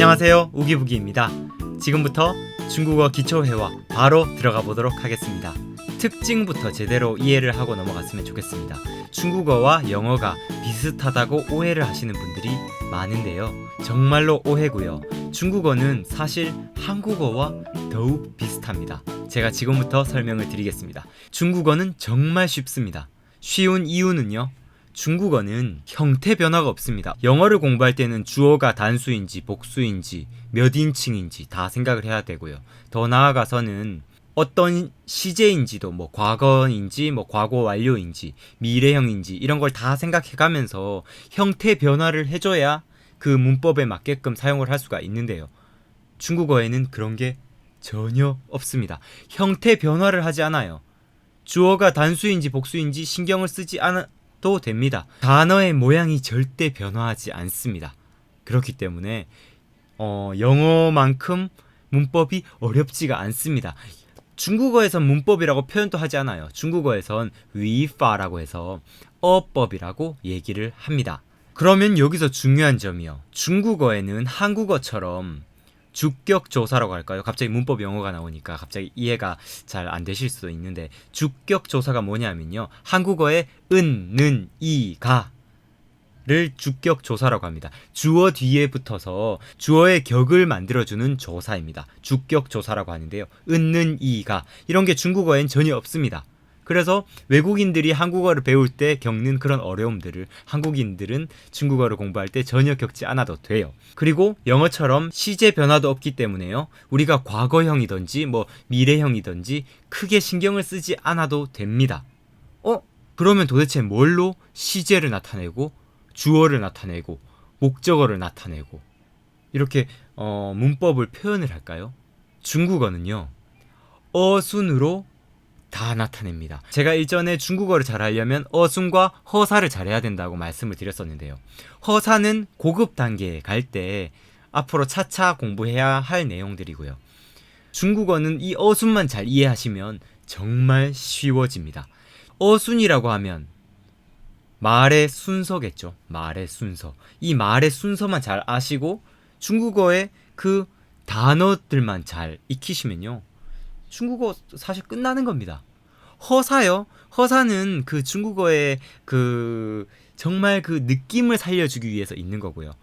안녕하세요. 우기부기입니다. 지금부터 중국어 기초회화 바로 들어가 보도록 하겠습니다. 특징부터 제대로 이해를 하고 넘어갔으면 좋겠습니다. 중국어와 영어가 비슷하다고 오해를 하시는 분들이 많은데요. 정말로 오해고요. 중국어는 사실 한국어와 더욱 비슷합니다. 제가 지금부터 설명을 드리겠습니다. 중국어는 정말 쉽습니다. 쉬운 이유는요. 중국어는 형태 변화가 없습니다. 영어를 공부할 때는 주어가 단수인지 복수인지 몇 인칭인지 다 생각을 해야 되고요. 더 나아가서는 어떤 시제인지도 뭐 과거인지 뭐 과거 완료인지 미래형인지 이런 걸 다 생각해 가면서 형태 변화를 해줘야 그 문법에 맞게끔 사용을 할 수가 있는데요. 중국어에는 그런 게 전혀 없습니다. 형태 변화를 하지 않아요. 주어가 단수인지 복수인지 신경을 쓰지 않 아도 됩니다. 단어의 모양이 절대 변화하지 않습니다. 그렇기 때문에 어, 영어만큼 문법이 어렵지가 않습니다. 중국어에선 문법이라고 표현도 하지 않아요. 중국어에선 위파라고 해서 어법이라고 얘기를 합니다. 그러면 여기서 중요한 점이요. 중국어에는 한국어처럼 주격 조사라고 할까요? 갑자기 문법 영어가 나오니까 갑자기 이해가 잘 안 되실 수도 있는데 주격 조사가 뭐냐면요. 한국어의 은, 는, 이, 가. 를 주격 조사라고 합니다. 주어 뒤에 붙어서 주어의 격을 만들어주는 조사입니다. 주격 조사라고 하는데요. 은 는 이 가 이런 게 중국어엔 전혀 없습니다. 그래서 외국인들이 한국어를 배울 때 겪는 그런 어려움들을 한국인들은 중국어를 공부할 때 전혀 겪지 않아도 돼요. 그리고 영어처럼 시제 변화도 없기 때문에요. 우리가 과거형이든지 뭐 미래형이든지 크게 신경을 쓰지 않아도 됩니다. 어? 그러면 도대체 뭘로 시제를 나타내고 주어를 나타내고 목적어를 나타내고 이렇게 어, 문법을 표현을 할까요? 중국어는요. 어순으로 다 나타냅니다. 제가 일전에 중국어를 잘하려면 어순과 허사를 잘해야 된다고 말씀을 드렸었는데요. 허사는 고급 단계에 갈 때 앞으로 차차 공부해야 할 내용들이고요. 중국어는 이 어순만 잘 이해하시면 정말 쉬워집니다. 어순이라고 하면 말의 순서겠죠. 말의 순서. 이 말의 순서만 잘 아시고 중국어의 그 단어들만 잘 익히시면요. 중국어 사실 끝나는 겁니다. 허사요. 허사는 그 중국어의 그 정말 그 느낌을 살려주기 위해서 있는 거고요.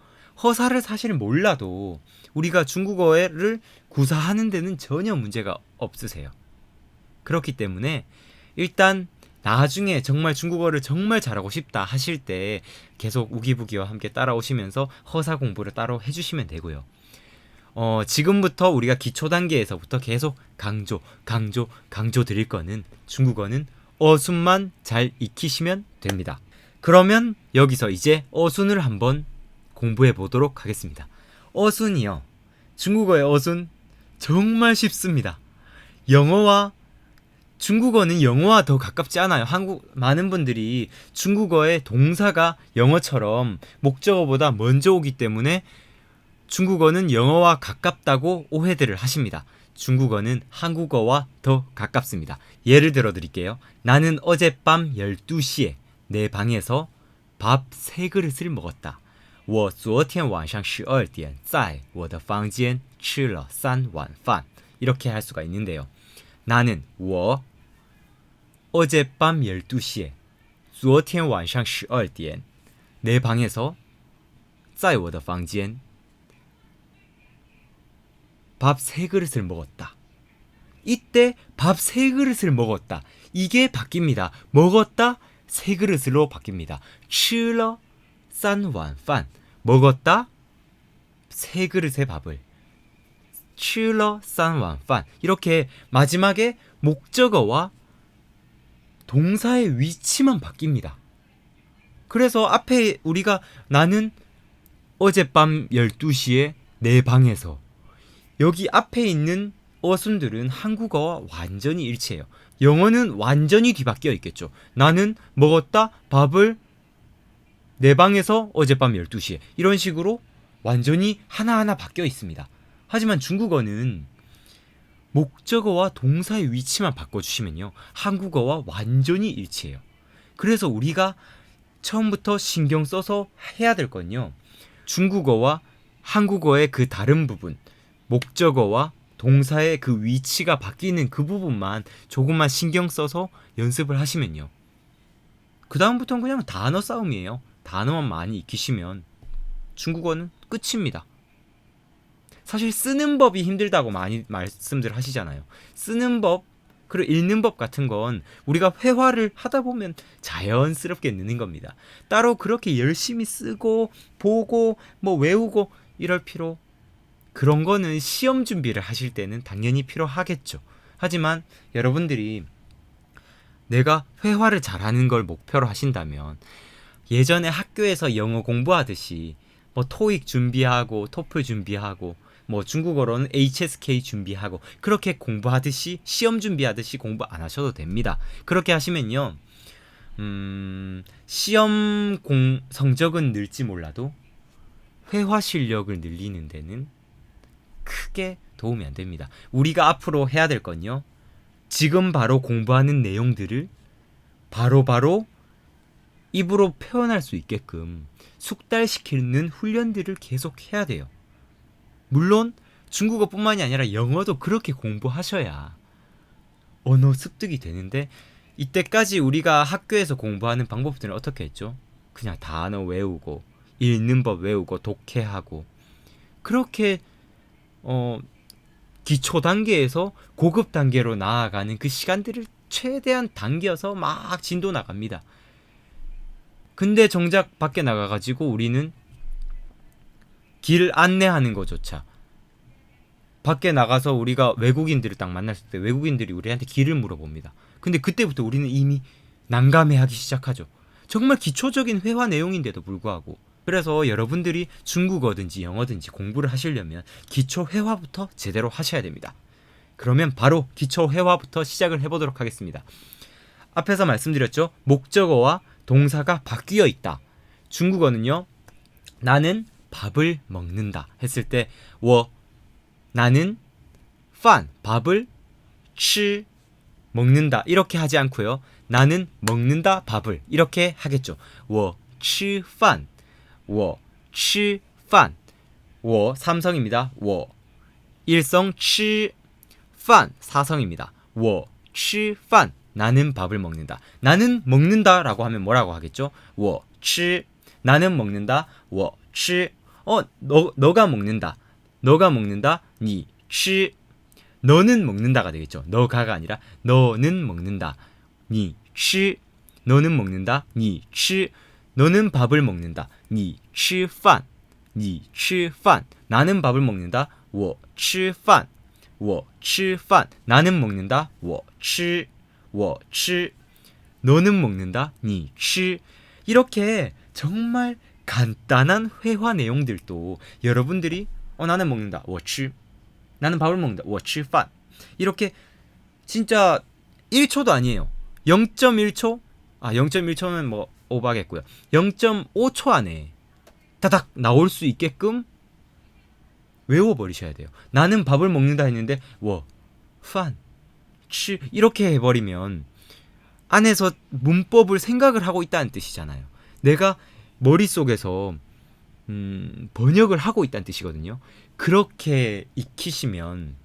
허사를 사실 몰라도 우리가 중국어를 구사하는 데는 전혀 문제가 없으세요. 그렇기 때문에 일단 나중에 정말 중국어를 정말 잘하고 싶다 하실 때 계속 우기부기와 함께 따라오시면서 허사 공부를 따로 해주시면 되고요. 어, 지금부터 우리가 기초 단계에서부터 계속 강조, 강조, 강조 드릴 거는 중국어는 어순만 잘 익히시면 됩니다. 그러면 여기서 이제 어순을 한번 공부해 보도록 하겠습니다. 어순이요. 중국어의 어순 정말 쉽습니다. 영어와 중국어는 영어와 더 가깝지 않아요. 한국 많은 분들이 중국어의 동사가 영어처럼 목적어보다 먼저 오기 때문에 중국어는 영어와 가깝다고 오해들을 하십니다. 중국어는 한국어와 더 가깝습니다. 예를 들어 드릴게요. 나는 어젯밤 12시에 내 방에서 밥 세 그릇을 먹었다. 我昨天晚上12点在我的房间吃了三碗饭. 이렇게 할 수가 있는데요. 나는 我 어젯밤 12시에 昨天晚上12点내 방에서 在我的房间 밥 세 그릇을 먹었다. 이때 밥 세 그릇을 먹었다. 이게 바뀝니다. 먹었다 세 그릇으로 바뀝니다. 吃了三碗饭 먹었다 세 그릇의 밥을 吃了三碗饭 이렇게 마지막에 목적어와 동사의 위치만 바뀝니다. 그래서 앞에 우리가 나는 어젯밤 12시에 내 방에서 여기 앞에 있는 어순들은 한국어와 완전히 일치해요. 영어는 완전히 뒤바뀌어 있겠죠. 나는 먹었다 밥을 내 방에서 어젯밤 12시에 이런 식으로 완전히 하나하나 바뀌어 있습니다. 하지만 중국어는 목적어와 동사의 위치만 바꿔주시면요. 한국어와 완전히 일치해요. 그래서 우리가 처음부터 신경 써서 해야 될 건요. 중국어와 한국어의 그 다른 부분, 목적어와 동사의 그 위치가 바뀌는 그 부분만 조금만 신경 써서 연습을 하시면요. 그 다음부터는 그냥 단어 싸움이에요. 단어만 많이 익히시면 중국어는 끝입니다. 사실 쓰는 법이 힘들다고 많이 말씀들 하시잖아요. 쓰는 법, 그리고 읽는 법 같은 건 우리가 회화를 하다 보면 자연스럽게 느는 겁니다. 따로 그렇게 열심히 쓰고 보고 뭐 외우고 이럴 필요 그런 거는 시험 준비를 하실 때는 당연히 필요하겠죠. 하지만 여러분들이 내가 회화를 잘하는 걸 목표로 하신다면 예전에 학교에서 영어 공부하듯이 뭐 토익 준비하고 토플 준비하고 뭐 중국어로는 HSK 준비하고 그렇게 공부하듯이 시험 준비하듯이 공부 안 하셔도 됩니다. 그렇게 하시면요. 음, 시험 공 성적은 늘지 몰라도 회화 실력을 늘리는 데는 크게 도움이 안 됩니다. 우리가 앞으로 해야 될 건요. 지금 바로 공부하는 내용들을 바로바로 바로 입으로 표현할 수 있게끔 숙달시키는 훈련들을 계속 해야 돼요. 물론 중국어뿐만이 아니라 영어도 그렇게 공부하셔야 언어 습득이 되는데 이때까지 우리가 학교에서 공부하는 방법들은 어떻게 했죠? 그냥 단어 외우고 읽는 법 외우고 독해하고 그렇게 어, 기초 단계에서 고급 단계로 나아가는 그 시간들을 최대한 당겨서 막 진도 나갑니다. 근데 정작 밖에 나가가지고 우리는 길 안내하는 것조차 밖에 나가서 우리가 외국인들을 딱 만났을 때 외국인들이 우리한테 길을 물어봅니다. 근데 그때부터 우리는 이미 난감해하기 시작하죠. 정말 기초적인 회화 내용인데도 불구하고 그래서 여러분들이 중국어든지 영어든지 공부를 하시려면 기초 회화부터 제대로 하셔야 됩니다. 그러면 바로 기초 회화부터 시작을 해보도록 하겠습니다. 앞에서 말씀드렸죠. 목적어와 동사가 바뀌어 있다. 중국어는요. 나는 밥을 먹는다 했을 때 워, 나는 판 밥을 치 먹는다 이렇게 하지 않고요. 나는 먹는다 밥을 이렇게 하겠죠. 워 치판 我吃饭我 삼성입니다. 我 일성 吃饭 사성입니다. 我吃饭 나는 밥을 먹는다. 나는 먹는다라고 하면 뭐라고 하겠죠? 我吃 나는 먹는다. 我吃 어, 너 너가 먹는다. 너가 먹는다. 你吃 너는 먹는다가 되겠죠. 너가가 아니라 너는 먹는다. 你吃 너는 먹는다. 你吃 너는 밥을 먹는다. 你吃饭.你吃饭. 나는 밥을 먹는다. 我吃饭.我吃饭. 나는 먹는다. 我吃.我吃. 너는 먹는다. 你吃. 이렇게 정말 간단한 회화 내용들도 여러분들이 어 나는 먹는다. 我吃. 나는 밥을 먹는다. 我吃饭. 이렇게 진짜 1초도 아니에요. 0.1초? 아, 0.1초면 뭐 오버하겠고요. 0.5초 안에 다닥 나올 수 있게끔 외워버리셔야 돼요. 나는 밥을 먹는다 했는데 워, 판, 치 이렇게 해버리면 안에서 문법을 생각을 하고 있다는 뜻이잖아요. 내가 머릿속에서 음, 번역을 하고 있다는 뜻이거든요. 그렇게 익히시면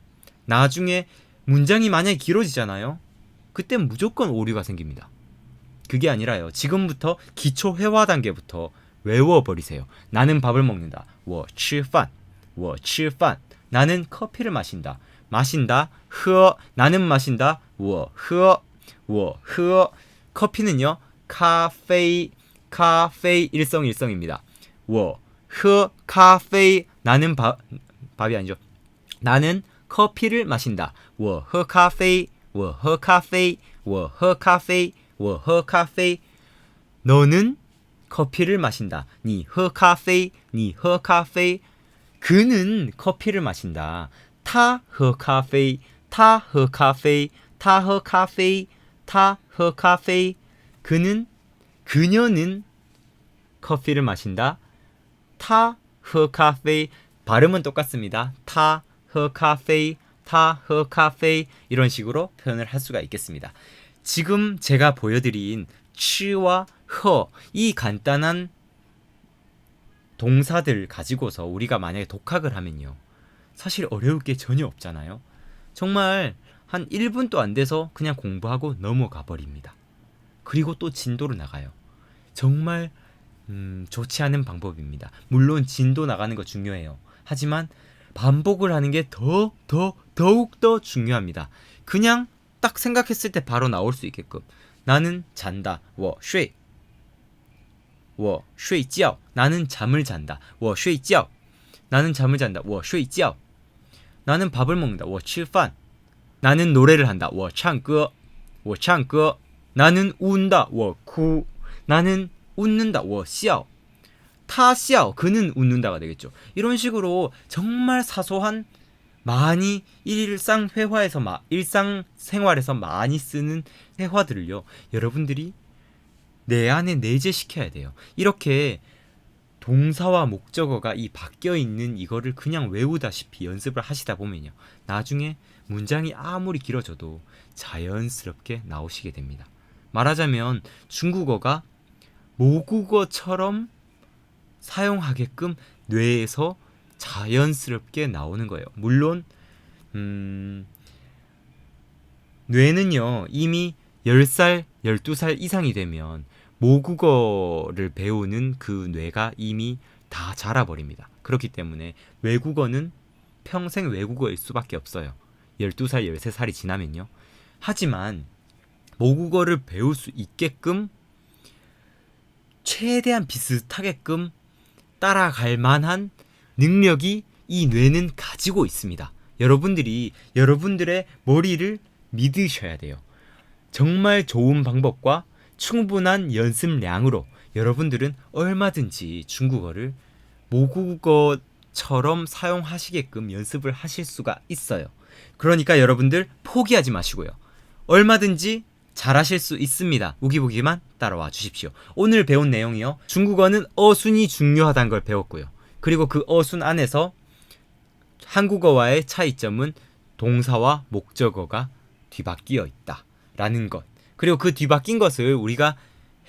나중에 문장이 만약에 길어지잖아요. 그땐 무조건 오류가 생깁니다. 그게 아니라요. 지금부터 기초 회화 단계부터 외워버리세요. 나는 밥을 먹는다. 我吃饭.我吃饭. 나는 커피를 마신다. 마신다. 喝. 나는 마신다. 我喝.我喝. 커피는요. 카페 카페 일성일성입니다. 我喝咖啡. 나는 밥 밥이 아니죠. 나는 커피를 마신다. 我喝咖啡.我喝咖啡.我喝咖啡. 我喝咖啡. 너는 커피를 마신다. 你喝咖啡.你喝咖啡. 그는 커피를 마신다. 他喝咖啡.他喝咖啡.他喝咖啡.他喝咖啡. 그는 그녀는 커피를 마신다. 他喝咖啡. 발음은 똑같습니다. 他喝咖啡.他喝咖啡. 이런 식으로 표현을 할 수가 있겠습니다. 지금 제가 보여드린 치와 허 이 간단한 동사들 가지고서 우리가 만약에 독학을 하면요. 사실 어려울 게 전혀 없잖아요. 정말 한 1분도 안 돼서 그냥 공부하고 넘어가 버립니다. 그리고 또 진도로 나가요. 정말 음, 좋지 않은 방법입니다. 물론 진도 나가는 거 중요해요. 하지만 반복을 하는 게 더, 더, 더욱 더 중요합니다. 그냥 딱 생각했을 때 바로 나올 수 있게끔 나는 잔다. 워 쉐이. 워 쉐이지요. 나는 잠을 잔다. 워 쉐이지요. 나는 잠을 잔다. 워 쉐이지요. 나는 밥을 먹는다. 워 칠판. 나는 노래를 한다. 워 창끄. 워 창끄. 나는 운다. 워 쿠. 나는 웃는다. 워 씨요. 타시아오 그는 웃는다가 되겠죠. 이런 식으로 정말 사소한 많이 일상 회화에서 마, 일상 생활에서 많이 쓰는 회화들을요. 여러분들이 내 안에 내재시켜야 돼요. 이렇게 동사와 목적어가 이 바뀌어 있는 이거를 그냥 외우다시피 연습을 하시다 보면요. 나중에 문장이 아무리 길어져도 자연스럽게 나오시게 됩니다. 말하자면 중국어가 모국어처럼 사용하게끔 뇌에서 자연스럽게 나오는 거예요. 물론 음, 뇌는요 이미 10살, 12살 이상이 되면 모국어를 배우는 그 뇌가 이미 다 자라버립니다. 그렇기 때문에 외국어는 평생 외국어일 수밖에 없어요. 12살, 13살이 지나면요. 하지만 모국어를 배울 수 있게끔 최대한 비슷하게끔 따라갈 만한 능력이 이 뇌는 가지고 있습니다. 여러분들이 여러분들의 머리를 믿으셔야 돼요. 정말 좋은 방법과 충분한 연습량으로 여러분들은 얼마든지 중국어를 모국어처럼 사용하시게끔 연습을 하실 수가 있어요. 그러니까 여러분들 포기하지 마시고요. 얼마든지 잘하실 수 있습니다. 우기부기만 따라와 주십시오. 오늘 배운 내용이요. 중국어는 어순이 중요하다는 걸 배웠고요. 그리고 그 어순 안에서 한국어와의 차이점은 동사와 목적어가 뒤바뀌어 있다. 라는 것. 그리고 그 뒤바뀐 것을 우리가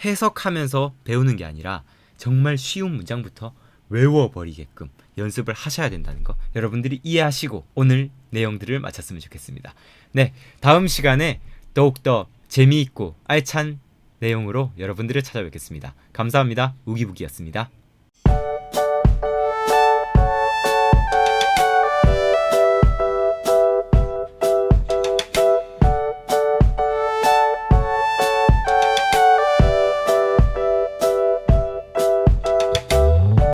해석하면서 배우는 게 아니라 정말 쉬운 문장부터 외워버리게끔 연습을 하셔야 된다는 거 여러분들이 이해하시고 오늘 내용들을 마쳤으면 좋겠습니다. 네, 다음 시간에 더욱더 재미있고 알찬 내용으로 여러분들을 찾아뵙겠습니다. 감사합니다. 우기부기였습니다.